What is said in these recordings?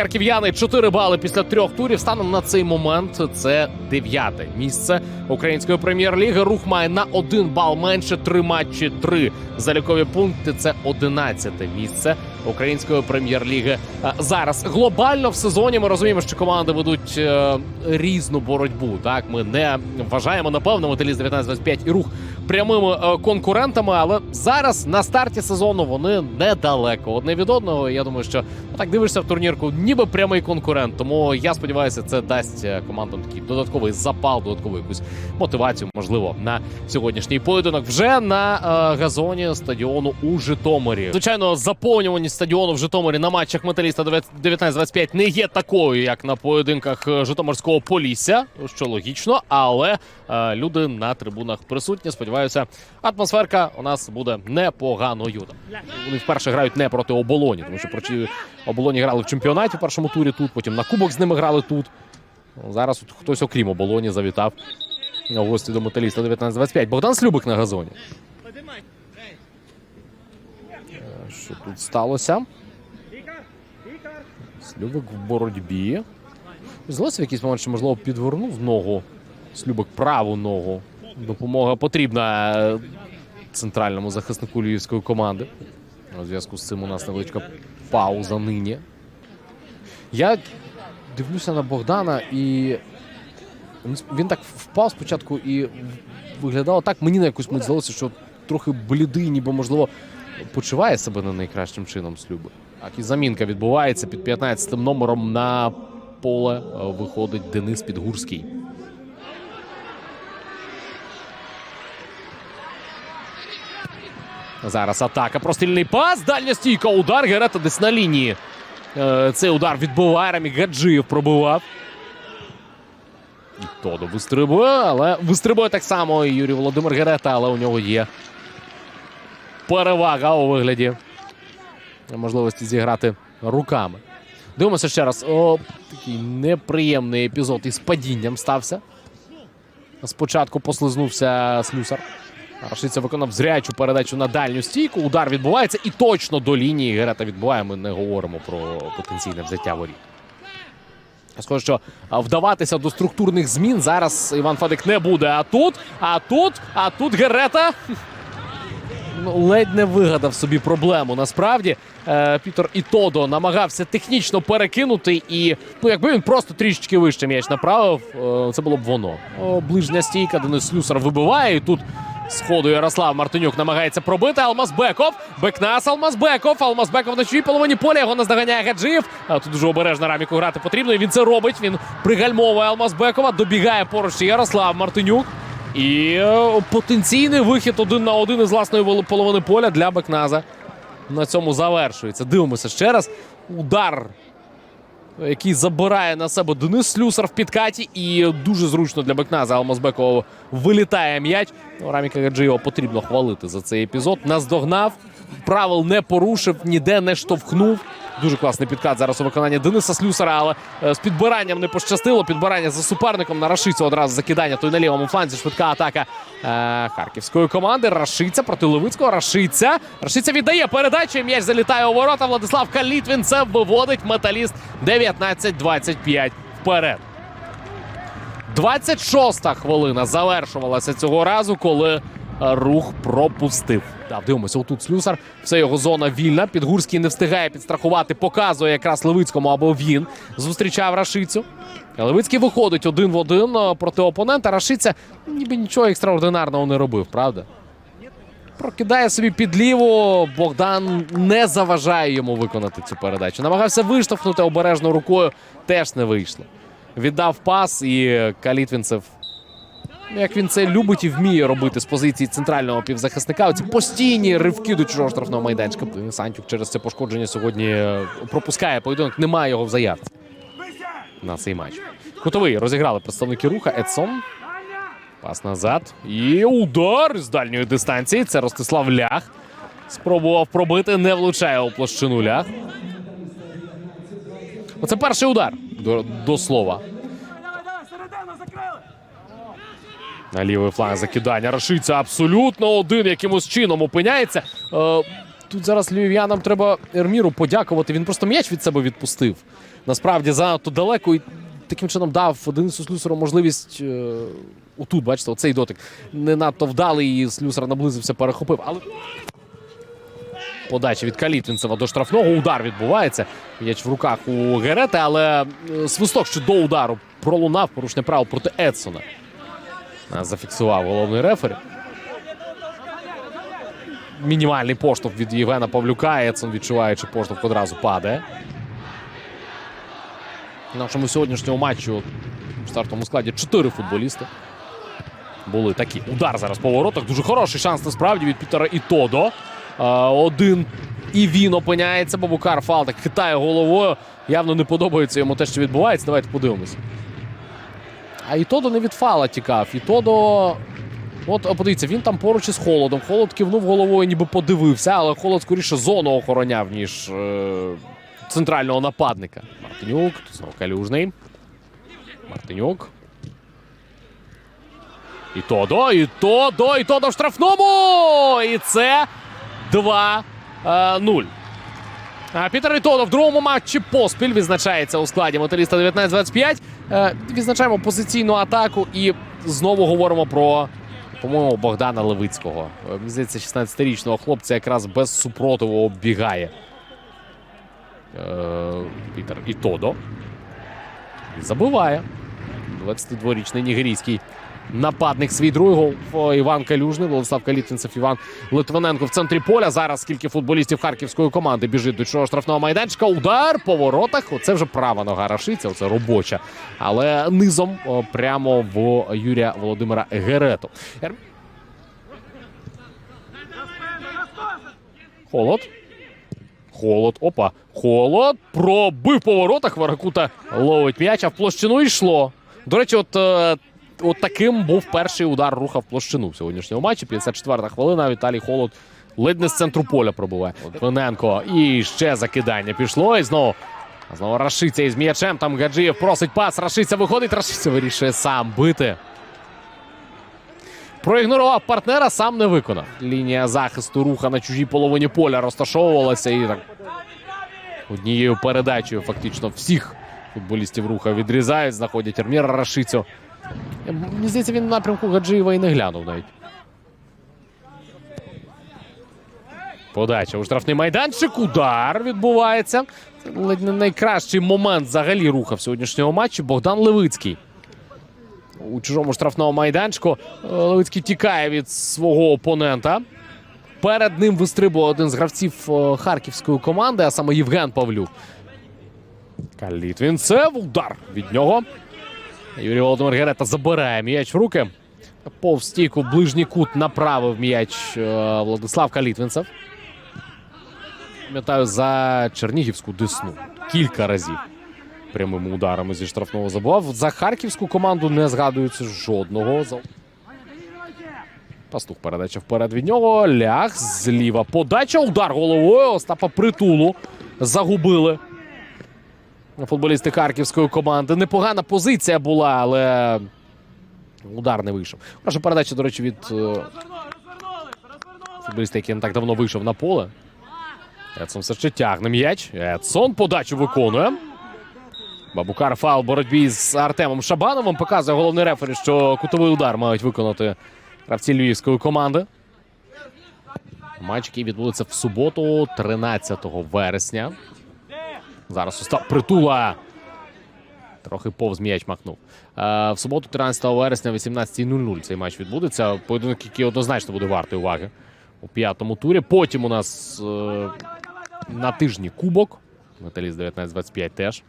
харків'яни 4 бали після трьох турів. Станом на цей момент це дев'яте місце української прем'єр-ліги. Рух має на один бал менше. Три матчі, три залікові пункти. Це одинадцяте місце української прем'єр-ліги. Зараз глобально в сезоні ми розуміємо, що команди ведуть е, різну боротьбу. Так ми не вважаємо напевно металіст 19-25 і рух прямими е, конкурентами, але зараз на старті сезону вони недалеко одне від одного. Я думаю, що ну, так дивишся в турнірку, ніби прямий конкурент. Тому я сподіваюся, це дасть е, командам такий додатковий запал, додаткову якусь мотивацію, можливо, на сьогоднішній поєдинок. Вже на е, газоні стадіону у Житомирі. Звичайно, заповнюваність стадіону в Житомирі на матчах металіста 19-25 не є такою, як на поєдинках е, Житомирського Полісся, що логічно, але е, люди на трибунах присутні. Сподіваюся, атмосферка у нас буде непоганою. Вони вперше грають не проти оболоні, тому що проти оболоні грали в чемпіонаті першому турі тут, потім на кубок з ними грали тут. Зараз от хтось, окрім оболоні, завітав в гості до металіста 19-25. Богдан Слюбик на газоні. Е, Що тут сталося? Слюбик в боротьбі. Здалося в якийсь момент, що, можливо, підвернув ногу. Слюбик праву ногу. Допомога потрібна е, центральному захиснику львівської команди. У зв'язку з цим у нас невеличка пауза нині. Я дивлюся на Богдана і. він- так впав спочатку і виглядало так. Мені на якусь мить здалося, що трохи блідий, ніби можливо почуває себе не найкращим чином слюби. Так, і замінка відбувається під 15 номером на поле е, виходить Денис Підгурський. Зараз атака. Прострільний пас. Дальня стійка. Удар. Герета десь на лінії. Е, Цей удар відбиває. Рамік Гаджиєв пробивав. Тодо вистрибує, але вистрибує так само і Юрій Володимир Герета, але у нього є перевага у вигляді можливості зіграти руками. Дивимося ще раз. О, такий неприємний епізод із падінням стався. Спочатку послизнувся слюсар. Рашиця виконав зрячу передачу на дальню стійку. Удар відбувається і точно до лінії Герета відбуває. Ми не говоримо про потенційне взяття воріт. Схоже, що вдаватися до структурних змін зараз Іван Фадик не буде. А тут, а тут, а тут Герета ну, ледь не вигадав собі проблему. Насправді е, Пітер Ітодо намагався технічно перекинути, і ну, якби він просто трішечки вище м'яч направив, е, це було б воно. Ближня стійка, Денис Слюсар вибиває. І тут сходу Ярослав Мартинюк намагається пробити. Алмазбеков. Бекнас Алмазбеков. Алмазбеков на чужій половині поля. Його наздоганяє Гаджиєв. Тут дуже обережно раміку грати потрібно. І він це робить. Він пригальмовує Алмазбекова. Добігає поруч Ярослав Мартинюк. І е, потенційний вихід один на один із власної половини поля для Бекназа. На цьому завершується. Дивимося ще раз. Удар, який забирає на себе Денис Слюсар в підкаті. І дуже зручно для Бекназа Алмазбекова вилітає м'яч. Ну, Раміка Гаджиєва потрібно хвалити за цей епізод. Наздогнав, правил не порушив, ніде не штовхнув. Дуже класний підкат зараз у виконанні Дениса Слюсара, але е, з підбиранням не пощастило. Підбирання за суперником на Рашицю одразу закидання. Той на лівому фланзі. Швидка атака е, харківської команди. Рашиця проти Левицького. Рашиця. Рашиця віддає передачу. М'яч залітає у ворота. Владислав Калітвінцев виводить металіст 19-25 вперед. 26-та хвилина завершувалася цього разу, коли рух пропустив. Так, дивимося, отут слюсар. Все його зона вільна. Підгурський не встигає підстрахувати, показує якраз Левицькому, або він зустрічав Рашицю. Левицький виходить один в один е, проти опонента. Рашиця ніби нічого екстраординарного не робив, правда? Прокидає собі під ліву. Богдан не заважає йому виконати цю передачу. Намагався виштовхнути обережно рукою, теж не вийшло. Віддав пас, і Калітвінцев, як він це любить і вміє робити з позиції центрального півзахисника. Оці постійні ривки до чужого штрафного майданчика. Сантюк через це пошкодження сьогодні е, пропускає поєдинок. Немає його в заявці на цей матч. Кутовий розіграли представники руха. Едсон. Пас назад. І удар з дальньої дистанції. Це Ростислав Лях. Спробував пробити, не влучає у площину Лях. Оце перший удар. До, до слова. На лівий фланг закидання. Рашиця абсолютно один якимось чином опиняється. Е, тут зараз львів'янам треба Ерміру подякувати. Він просто м'яч від себе відпустив. Насправді занадто далеко і таким чином дав Денису Слюсару можливість. Е, отут, бачите, оцей дотик не надто вдалий, і Слюсар наблизився, перехопив. Але подача від Калітвінцева до штрафного. Удар відбувається. М'яч в руках у Герети, але е, свисток ще до удару пролунав порушення правил проти Едсона. А, Зафіксував головний рефері. Мінімальний поштовх від Євгена Павлюка. Едсон, відчуваючи поштовх, одразу падає. В нашому сьогоднішньому матчу в стартовому складі чотири футболісти. Були такі. Удар зараз по воротах. Дуже хороший шанс насправді від Пітера і Тодо. Один і він опиняється. Бабукар фал так хитає головою. Явно не подобається йому те, що відбувається. Давайте подивимось. А і Тодо не від фала тікав. І Тодо. От подивіться, він там поруч із холодом. Холод кивнув головою, ніби подивився, але холод скоріше зону охороняв, ніж е, центрального нападника. Мартинюк, тут знову калюжний. Мартинюк. І Тодо, і Тодо, і Тодо в штрафному! І це 2-0. Пітер Ітодо в другому матчі поспіль відзначається у складі металіста 19-25. Е, Відзначаємо позиційну атаку і знову говоримо про, по-моєму, Богдана Левицького. Е, Мені здається, 16-річного хлопця якраз без супротиву оббігає. Е, Пітер Ітодо. Забиває. 22-річний нігерійський нападник свій другий гол. Іван Калюжний, Владислав Калітвінцев, Іван Литвиненко в центрі поля. Зараз скільки футболістів харківської команди біжить до чого штрафного майданчика. Удар по воротах. Оце вже права нога Рашиця, оце робоча. Але низом прямо в Юрія Володимира Герету. Холод. Холод. Опа. Холод. Пробив по воротах. Варакута ловить м'яч, а в площину йшло. До речі, от, е, от таким був перший удар руха в площину в сьогоднішньому матчі. 54-та хвилина. Віталій Холод ледь не з центру поля пробуває. Литвиненко. І ще закидання пішло. І знову. Знову Рашиця із м'ячем. Там Гаджиєв просить пас. Рашиця виходить. Рашиця вирішує сам бити. Проігнорував партнера, сам не виконав. Лінія захисту руха на чужій половині поля розташовувалася і так однією передачею фактично всіх футболістів руха відрізають, знаходять Арміра Рашицю. Мені здається, він в напрямку Гаджиєва і не глянув навіть. Подача у штрафний майданчик. Удар відбувається. Це ледь не найкращий момент взагалі руха в сьогоднішньому матчі. Богдан Левицький. У чужому штрафному майданчику Е, Левицький тікає від свого опонента. Перед ним вистрибує один з гравців е, харківської команди, а саме Євген Павлюк. Калітвінцев. Удар від нього. Юрій Володимир Герета забирає м'яч в руки. Повз стійку ближній кут направив м'яч е, Владислав Калітвінцев. Пам'ятаю за Чернігівську десну кілька разів прямими ударами зі штрафного забував. За харківську команду не згадується жодного. Пастух передача вперед від нього. Ляг зліва. Подача. Удар головою. Остапа притулу загубили. Футболісти харківської команди. Непогана позиція була, але удар не вийшов. Перша передача, до речі, від е, футболіста, який не так давно вийшов на поле. Едсон все ще тягне м'яч. Едсон подачу виконує. Бабукар фал в боротьбі з Артемом Шабановим. Показує головний рефері, що кутовий удар мають виконати гравці львівської команди. Матч, який відбудеться в суботу, 13 вересня. Зараз Остап Притула. Трохи повз м'яч махнув. Е, в суботу, 13 вересня, 18.00 цей матч відбудеться. Поєдинок, який однозначно буде вартий уваги у п'ятому турі. Потім у нас е, на тижні кубок. Металіст 19-25 теж.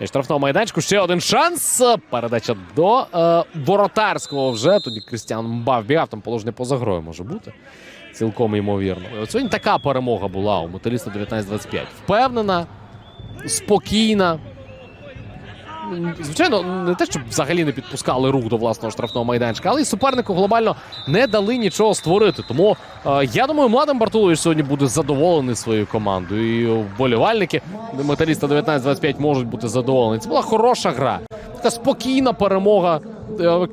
І штрафного майданчику ще один шанс. Передача до е, воротарського вже. Тоді Крістіан Мба вбігав, там положення поза грою може бути. Цілком ймовірно. Сьогодні така перемога була у металіста 19-25. Впевнена, спокійна. Звичайно, не те, щоб взагалі не підпускали рух до власного штрафного майданчика, але й супернику глобально не дали нічого створити. Тому е, я думаю, Младен Бартулович сьогодні буде задоволений своєю командою. І вболівальники металіста 19-25 можуть бути задоволені. Це була хороша гра. Така спокійна перемога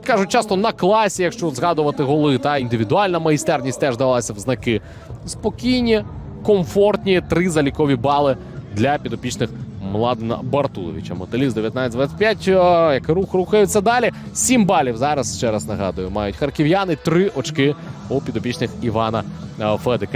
кажуть, часто на класі, якщо згадувати голи, та індивідуальна майстерність теж давалася в знаки. Спокійні, комфортні три залікові бали для підопічних Младена Бартуловича. Мотеліст 19-25, е, як рух рухаються далі. Сім балів зараз ще раз нагадую. Мають харків'яни три очки у підопічних Івана е, Федика.